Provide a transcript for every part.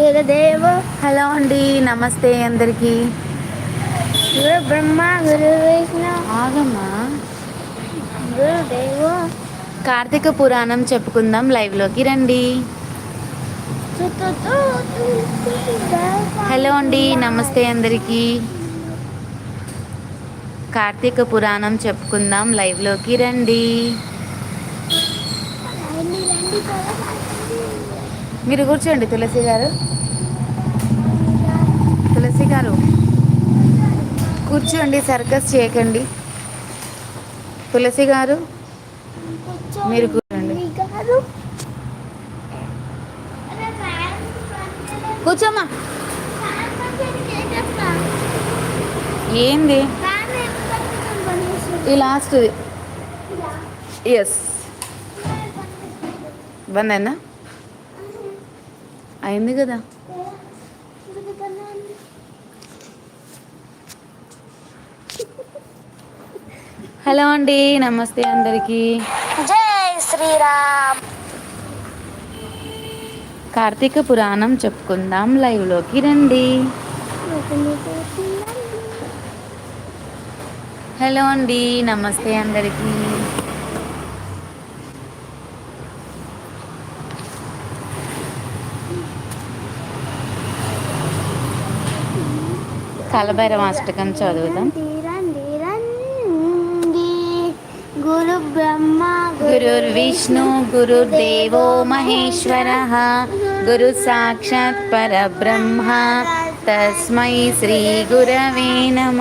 గురుదేవ హలో అండి నమస్తే అందరికీ. గురు బ్రహ్మ గురు విష్ణు. ఆగమ్మా. గురుదేవ. కార్తీక పురాణం చెప్పుకుందాం లైవ్లోకి రండి. హలో అండి నమస్తే అందరికీ. కార్తీక పురాణం చెప్పుకుందాం లైవ్లోకి రండి. మీరు కూర్చోండి తులసి గారు. తులసి గారు కూర్చోండి సర్కస్ చేయకండి. తులసి గారు మీరు కూర్చోండి. కూర్చోమ్మా. ఏంది? ఈ లాస్ట్ది. ఎస్ బంద్ అయిందా కదా. హలో అండి నమస్తే అందరికీ. జై శ్రీరామ్. కార్తీక పురాణం చెప్పుకుందాం లైవ్లోకి రండి. హలో అండి నమస్తే అందరికీ. కలభైరవాష్టకం చదువుదాం. గురు బ్రహ్మ గురుర్ గురుర్విష్ణు గురుర్దేవో మహేశ్వర గురు సాక్షాత్ పరబ్రహ్మ తస్మై శ్రీ గురవే నమ.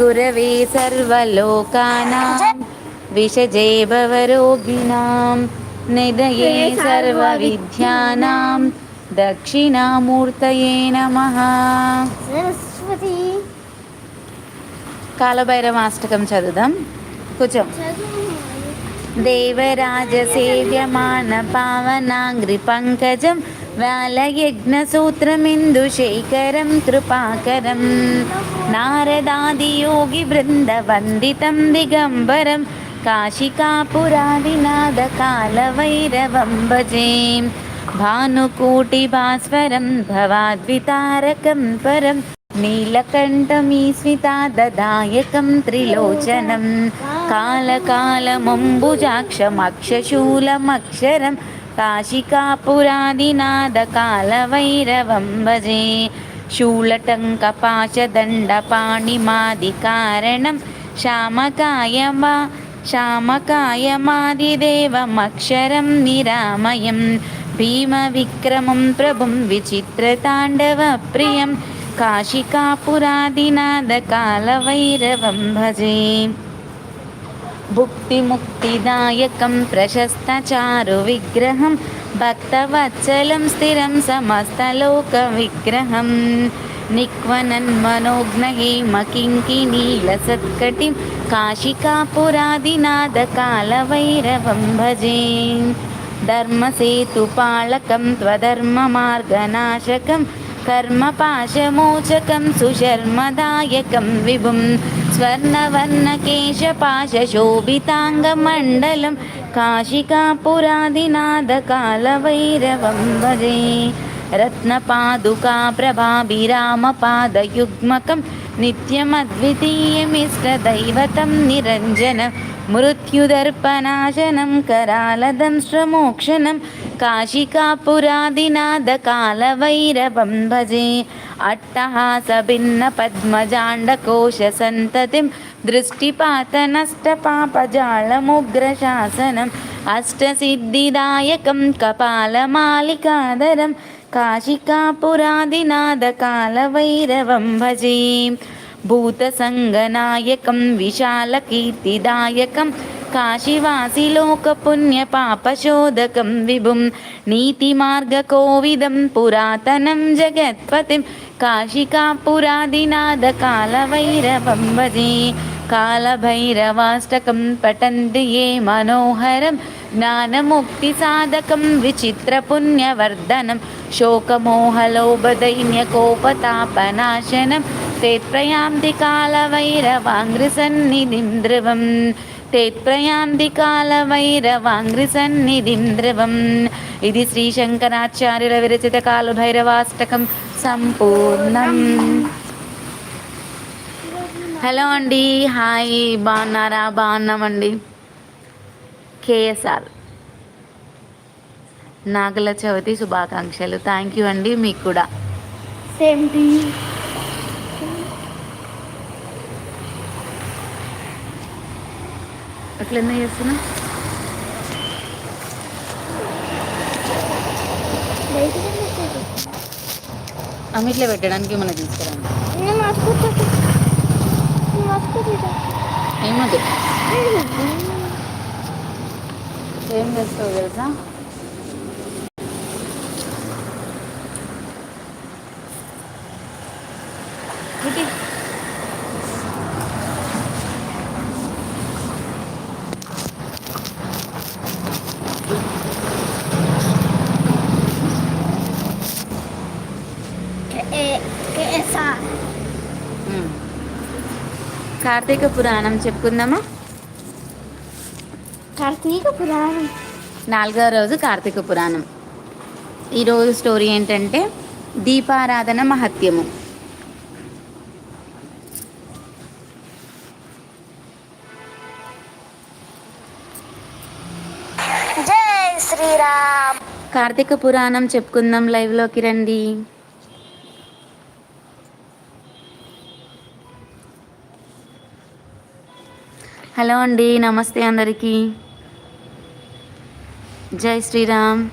గురవే సర్వలోకానాం విషజే భవరోగిణాం నిదయే సర్వ విద్యానాం నమః సరస్వతి కాలభైరవాష్టకం చదువుదాం కూర్చో దేవరాజసేవ్యమాన పావనాంగ్రి పంకజం వ్యాలయజ్ఞసూత్రమిందుశేఖరం కృపాకరం నారదాదియోగి బృందవందితం దిగంబరం కాశికాపురాదినాదకాలవైరవం భజే భానుకోటిభాస్వరం భవాద్వితారకం పరం నీలకంఠమీస్మితాదదాయకం త్రిలోచనం కాలకాలమంబుజాక్షమక్షశూలమక్షరం కాశికాపురాదినాదకాలవైరవం భజే शूलटङ्कपाशदण्डपाणिमादिकारणं श्यामकायमा श्यामकायमादिदेवमक्षरं निरामयं भीमविक्रमं प्रभुं विचित्रताण्डवप्रियं काशिकापुरादिनादकालवैरवं भजे भुक्तिमुक्तिदायकं प्रशस्तचारुविग्रहं भक्तवत्सलं स्थिरं समस्तलोकविग्रहं निक्वनन्मनोघ्नहेमकिङ्किनीलसत्कटिं काशिकापुरादिनादकालवैरवं भजे धर्मसेतुपालकं त्वधर्ममार्गनाशकं कर्मपाशमोचकं सुशर्मदायकं विभुं स्वर्णवर्णकेशपाशशोभिताङ्गमण्डलं काशिकापुरादिनादकालवैरवं भजे रत्नपादुका प्रभाभिरामपादयुग्मकं नित्यमद्वितीयमिष्टदैवतं निरञ्जन मृत्युदर्पनाशनं करालदंश्रमोक्षणं काशिकापुरादिनादकालवैरवं भजे अट्टहासभिन्नपद्मजाण्डकोशसन्ततिं दृष्टिपातनष्टपापजालमुग्रशासनम् अष्टसिद्धिदायकं कपालमालिकाधरं काशिकापुरादिनादकालवैरवं भजे भूतसङ्गनायकं विशालकीर्तिदायकं काशीवासिलोकपुण्यपापशोधकं विभुं नीतिमार्गकोविदं पुरातनं जगत्पतिं काशिकापुरादिनादकालवैरवं भजे कालभैरवाष्टकं पठन्ति ये मनोहरं ज्ञानमुक्तिसाधकं विचित्रपुण्यवर्धनं शोकमोहलोभदैन्यकोपतापनाशनं ते प्रयान्ति कालवैरवाङ्घ्रिसन्निधिं ध्रुवम् ते प्रयान्ति कालवैरवाङ्घ्रिसन्निधिं ध्रुवम् ఇది శ్రీ శంకరాచార్యుల విరచిత కాలు భైరవాష్టకం సంపూర్ణం హలో అండి. హాయ్. బాగున్నారా? బాగున్నామండి. కేఎస్ఆర్. నాగల చవితి శుభాకాంక్షలు. థ్యాంక్ యూ అండి మీకు కూడా. సేమ్ టు ఎందుకు చేస్తున్నా? అమిట్లో పెట్టడానికి ఏమైనా తీసుకురండి. ఏమది? ఏం చేస్తావు తెలుసా? ఇది కార్తీక పురాణం చెప్పుకుందామా? కార్తీక పురాణం. నాలుగో రోజు కార్తీక పురాణం. ఈరోజు స్టోరీ ఏంటంటే దీపారాధన మహత్యము. జై శ్రీరామ్. కార్తీక పురాణం చెప్పుకుందాం లైవ్లోకి రండి. హలో అండి నమస్తే అందరికీ. జై శ్రీరామ్.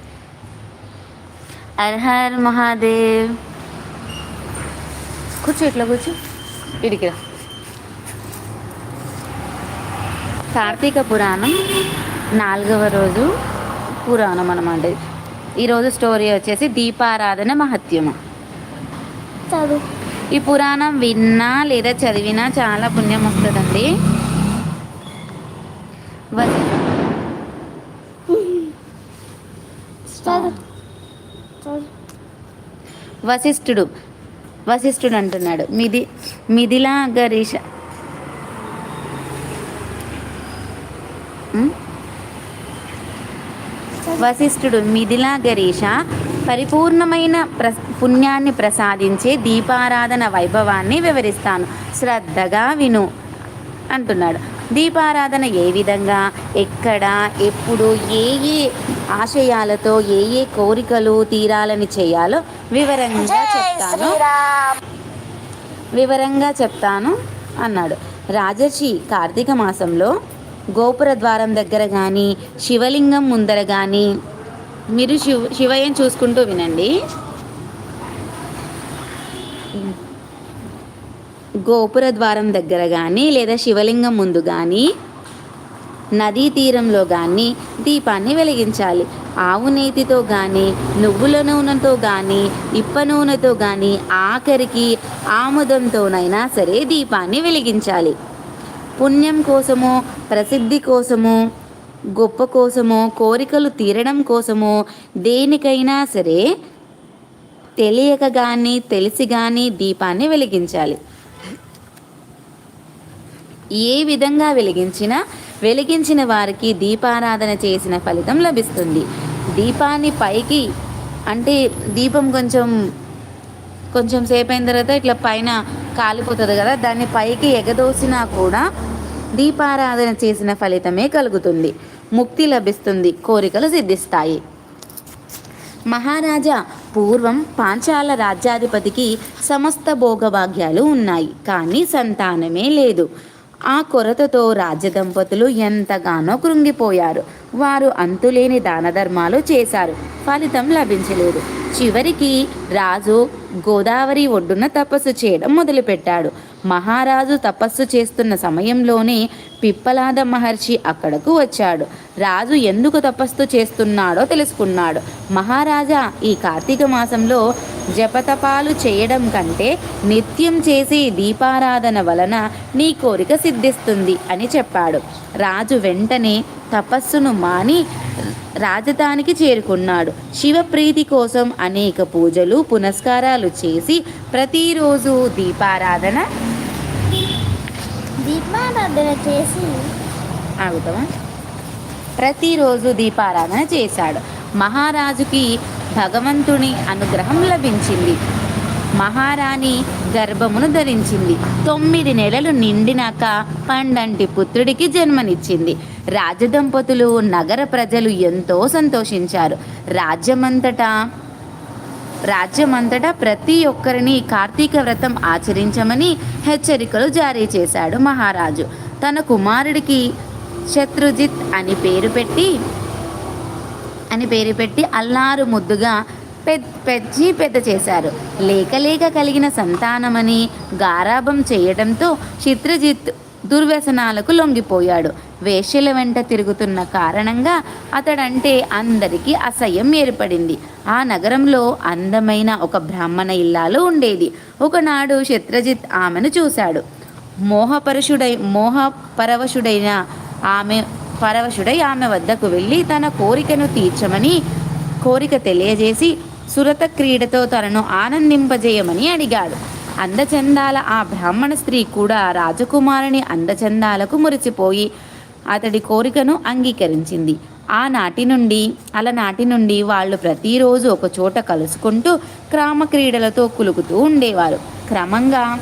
హర్ హర్ మహాదేవ్. కూర్చో ఇట్లా కూర్చో. ఇడికిరా. కార్తీక పురాణం నాలుగవ రోజు పురాణం అన్నమాట ఇది. ఈరోజు స్టోరీ వచ్చేసి దీపారాధన మహత్యము. చదువు. ఈ పురాణం విన్నా లేదా చదివినా చాలా పుణ్యం వస్తుందండి. వశిష్ఠుడు వశిష్ఠుడు అంటున్నాడు. మిది మిథిలా గరీష? వశిష్ఠుడు మిథిలా గరీష పరిపూర్ణమైన ప్ర పుణ్యాన్ని ప్రసాదించే దీపారాధన వైభవాన్ని వివరిస్తాను. శ్రద్ధగా విను అంటున్నాడు. దీపారాధన ఏ విధంగా ఎక్కడ ఎప్పుడు ఏ ఏ ఆశయాలతో ఏ ఏ కోరికలు తీరాలని చేయాలో వివరంగా చెప్తాను. వివరంగా చెప్తాను అన్నాడు. రాజర్షి కార్తీక మాసంలో గోపుర ద్వారం దగ్గర కానీ శివలింగం ముందర కానీ మీరు శివ శివయ్యని చూసుకుంటూ వినండి. గోపుర ద్వారం దగ్గర కానీ లేదా శివలింగం ముందు కానీ నదీ తీరంలో కానీ దీపాన్ని వెలిగించాలి. ఆవు నేతితో కానీ నువ్వుల నూనెతో కానీ ఇప్ప నూనెతో కానీ ఆఖరికి ఆముదంతోనైనా సరే దీపాన్ని వెలిగించాలి. పుణ్యం కోసమో ప్రసిద్ధి కోసమో గొప్ప కోసమో కోరికలు తీరడం కోసమో దేనికైనా సరే తెలియక కానీ తెలిసి కానీ దీపాన్ని వెలిగించాలి. ఏ విధంగా వెలిగించినా వెలిగించిన వారికి దీపారాధన చేసిన ఫలితం లభిస్తుంది. దీపాన్ని పైకి అంటే దీపం కొంచెం కొంచెం సేపు అయిన తర్వాత ఇట్లా పైన కాలిపోతుంది కదా దాన్ని పైకి ఎగదోసినా కూడా దీపారాధన చేసిన ఫలితమే కలుగుతుంది. ముక్తి లభిస్తుంది కోరికలు సిద్ధిస్తాయి. మహారాజా పూర్వం పాంచాల రాజ్యాధిపతికి సమస్త భోగభాగ్యాలు ఉన్నాయి కానీ సంతానమే లేదు. ఆ కొరతతో రాజదంపతులు ఎంతగానో కృంగిపోయారు. వారు అంతులేని దానధర్మాలు చేశారు. ఫలితం లభించలేదు. చివరికి రాజు గోదావరి ఒడ్డున తపస్సు చేయడం మొదలుపెట్టాడు. మహారాజు తపస్సు చేస్తున్న సమయంలోనే పిప్పలాద మహర్షి అక్కడకు వచ్చాడు. రాజు ఎందుకు తపస్సు చేస్తున్నాడో తెలుసుకున్నాడు. మహారాజా ఈ కార్తీక మాసంలో జపతపాలు చేయడం కంటే నిత్యం చేసే దీపారాధన వలన నీ కోరిక సిద్ధిస్తుంది అని చెప్పాడు. రాజు వెంటనే తపస్సును మాని రాజధానికి చేరుకున్నాడు. శివప్రీతి కోసం అనేక పూజలు పునస్కారాలు చేసి ప్రతిరోజు దీపారాధన దీపారాధన చేసి ఆగుతామా ప్రతిరోజు దీపారాధన చేశాడు. మహారాజుకి భగవంతుని అనుగ్రహం లభించింది. మహారాణి గర్భమును ధరించింది. తొమ్మిది నెలలు నిండినాక పండంటి పుత్రుడికి జన్మనిచ్చింది. రాజదంపతులు నగర ప్రజలు ఎంతో సంతోషించారు. రాజ్యమంతటా రాజ్యమంతటా ప్రతి ఒక్కరిని కార్తీక వ్రతం ఆచరించమని హెచ్చరికలు జారీ చేశాడు మహారాజు. తన కుమారుడికి శత్రుజిత్ అని పేరు పెట్టి అని పేరు పెట్టి అల్లారు ముద్దుగా పెద్ పెంచి పెద్ద చేశారు. లేక లేక కలిగిన సంతానమని గారాభం చేయడంతో చిత్రజిత్ దుర్వ్యసనాలకు లొంగిపోయాడు. వేశ్యల వెంట తిరుగుతున్న కారణంగా అతడంటే అందరికీ అసహ్యం ఏర్పడింది. ఆ నగరంలో అందమైన ఒక బ్రాహ్మణ ఇల్లాలు ఉండేది. ఒకనాడు చిత్రజిత్ ఆమెను చూశాడు. మోహపరుషుడై మోహపరవశుడైన ఆమె పరవశుడై ఆమె వద్దకు వెళ్ళి తన కోరికను తీర్చమని కోరిక తెలియజేసి సురత క్రీడతో తనను ఆనందింపజేయమని అడిగాడు. అందచందాల ఆ బ్రాహ్మణ స్త్రీ కూడా రాజకుమారుని అందచందాలకు మురిసిపోయి అతడి కోరికను అంగీకరించింది. ఆనాటి నుండి అలనాటి నుండి వాళ్ళు ప్రతిరోజు ఒక చోట కలుసుకుంటూ క్రామ క్రీడలతో కులుకుతూ ఉండేవారు. క్రమంగా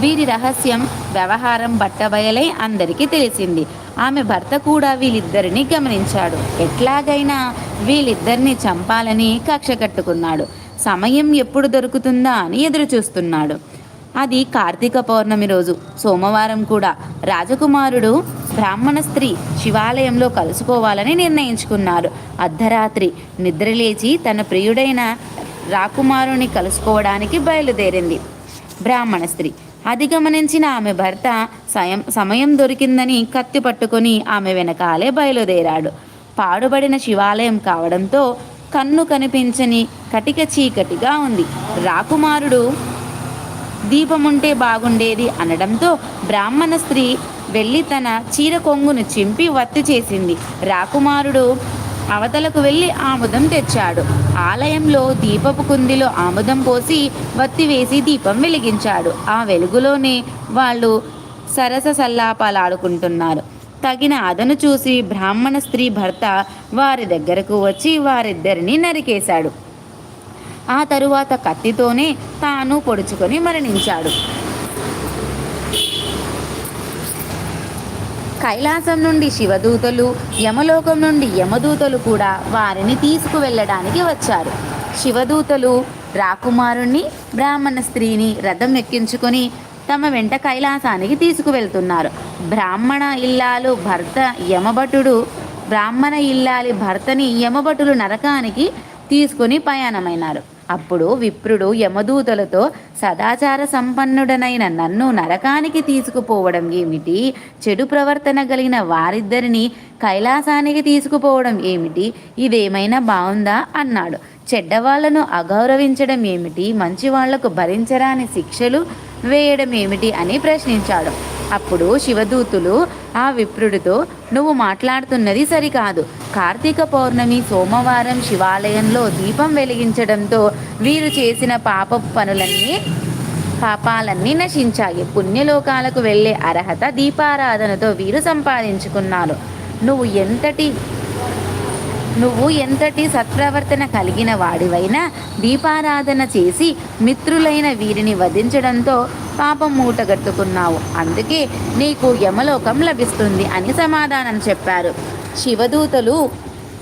వీరి రహస్యం వ్యవహారం బట్టబయలై అందరికీ తెలిసింది. ఆమె భర్త కూడా వీళ్ళిద్దరిని గమనించాడు. ఎట్లాగైనా వీళ్ళిద్దరిని చంపాలని కక్ష కట్టుకున్నాడు. సమయం ఎప్పుడు దొరుకుతుందా అని ఎదురు చూస్తున్నాడు అది కార్తీక పౌర్ణమి రోజు సోమవారం కూడా. రాజకుమారుడు బ్రాహ్మణ స్త్రీ శివాలయంలో కలుసుకోవాలని నిర్ణయించుకున్నారు. అర్ధరాత్రి నిద్రలేచి తన ప్రియుడైన రాకుమారుని కలుసుకోవడానికి బయలుదేరింది. బ్రాహ్మణ స్త్రీ అది గమనించిన ఆమె భర్త సయం సమయం దొరికిందని కత్తి పట్టుకొని ఆమె వెనకాలే బయలుదేరాడు. పాడుబడిన శివాలయం కావడంతో కన్ను కనిపించని కటిక చీకటిగా ఉంది. రాకుమారుడు దీపముంటే బాగుండేది అనడంతో బ్రాహ్మణ స్త్రీ వెళ్ళి తన చీర కొంగును చింపి వత్తి చేసింది. రాకుమారుడు అవతలకు వెళ్ళి ఆముదం తెచ్చాడు. ఆలయంలో దీపపు కుందిలో ఆముదం పోసి బత్తి వేసి దీపం వెలిగించాడు. ఆ వెలుగులోనే వాళ్ళు సరస సల్లాపాలాడుకుంటున్నారు తగిన అదను చూసి బ్రాహ్మణ స్త్రీ భర్త వారి దగ్గరకు వచ్చి వారిద్దరిని నరికేశాడు. ఆ తరువాత కత్తితోనే తాను పొడుచుకొని మరణించాడు. కైలాసం నుండి శివదూతలు యమలోకం నుండి యమదూతలు కూడా వారిని తీసుకువెళ్ళడానికి వచ్చారు. శివదూతలు రాకుమారుణ్ణి బ్రాహ్మణ స్త్రీని రథం ఎక్కించుకొని తమ వెంట కైలాసానికి తీసుకువెళ్తున్నారు. బ్రాహ్మణ ఇల్లాలు భర్త యమభటుడు బ్రాహ్మణ ఇల్లాలి భర్తని యమభటులు నరకానికి తీసుకుని ప్రయాణమైనారు అప్పుడు విప్రుడు యమదూతలతో సదాచార సంపన్నుడనైన నన్ను నరకానికి తీసుకుపోవడం ఏమిటి? చెడు ప్రవర్తన కలిగిన వారిద్దరిని కైలాసానికి తీసుకుపోవడం ఏమిటి? ఇదేమైనా బాగుందా అన్నాడు. చెడ్డవాళ్ళను అగౌరవించడం ఏమిటి? మంచి వాళ్ళకు భరించరాని శిక్షలు వేయడం ఏమిటి? అని ప్రశ్నించాడు. అప్పుడు శివదూతులు ఆ విప్రుడితో నువ్వు మాట్లాడుతున్నది సరికాదు. కార్తీక పౌర్ణమి సోమవారం శివాలయంలో దీపం వెలిగించడంతో వీరు చేసిన పాప పనులన్నీ పాపాలన్నీ నశించాయి. పుణ్యలోకాలకు వెళ్ళే అర్హత దీపారాధనతో వీరు సంపాదించుకున్నారు. నువ్వు ఎంతటి నువ్వు ఎంతటి సత్ప్రవర్తన కలిగిన వాడివైనా దీపారాధన చేసి మిత్రులైన వీరిని వధించడంతో పాపం మూటగట్టుకున్నావు అందుకే నీకు యమలోకం లభిస్తుంది అని సమాధానం చెప్పారు. శివదూతలు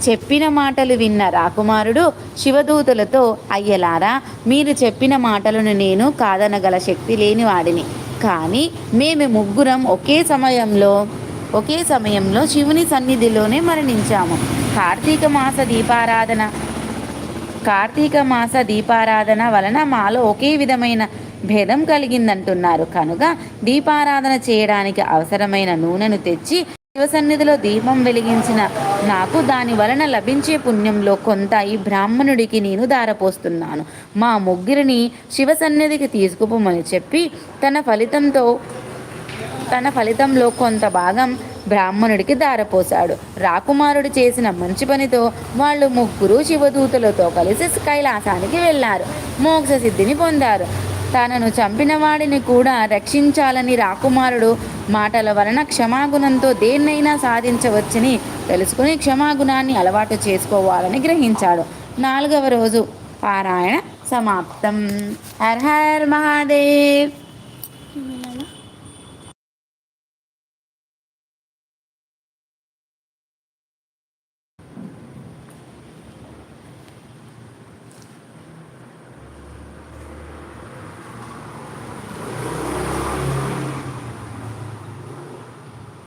చెప్పిన మాటలు విన్న రాకుమారుడు శివదూతలతో అయ్యలారా మీరు చెప్పిన మాటలను నేను కాదనగల శక్తి లేని వాడిని. కానీ మేము ముగ్గురం ఒకే సమయంలో ఒకే సమయంలో శివుని సన్నిధిలోనే మరణించాము. కార్తీక మాస దీపారాధన కార్తీక మాస దీపారాధన వలన మాలో ఒకే విధమైన భేదం కలిగిందంటున్నారు. కనుక దీపారాధన చేయడానికి అవసరమైన నూనెను తెచ్చి శివ సన్నిధిలో దీపం వెలిగించిన నాకు దాని వలన లభించే పుణ్యంలో కొంత ఈ బ్రాహ్మణుడికి నేను దారపోస్తున్నాను. మా ముగ్గురిని శివ సన్నిధికి తీసుకుపోమని చెప్పి తన ఫలితంతో తన ఫలితంలో కొంత భాగం బ్రాహ్మణుడికి దారపోశాడు. రాకుమారుడు చేసిన మంచి పనితో వాళ్ళు ముగ్గురు శివదూతలతో కలిసి కైలాసానికి వెళ్ళారు. మోక్ష సిద్ధిని పొందారు. తనను చంపిన వాడిని కూడా రక్షించాలని రాకుమారుడు మాటల వలన క్షమాగుణంతో దేన్నైనా సాధించవచ్చని తెలుసుకుని క్షమాగుణాన్ని అలవాటు చేసుకోవాలని గ్రహించాడు. నాలుగవ రోజు పారాయణ సమాప్తం. హర్ హర్ మహాదేవ్.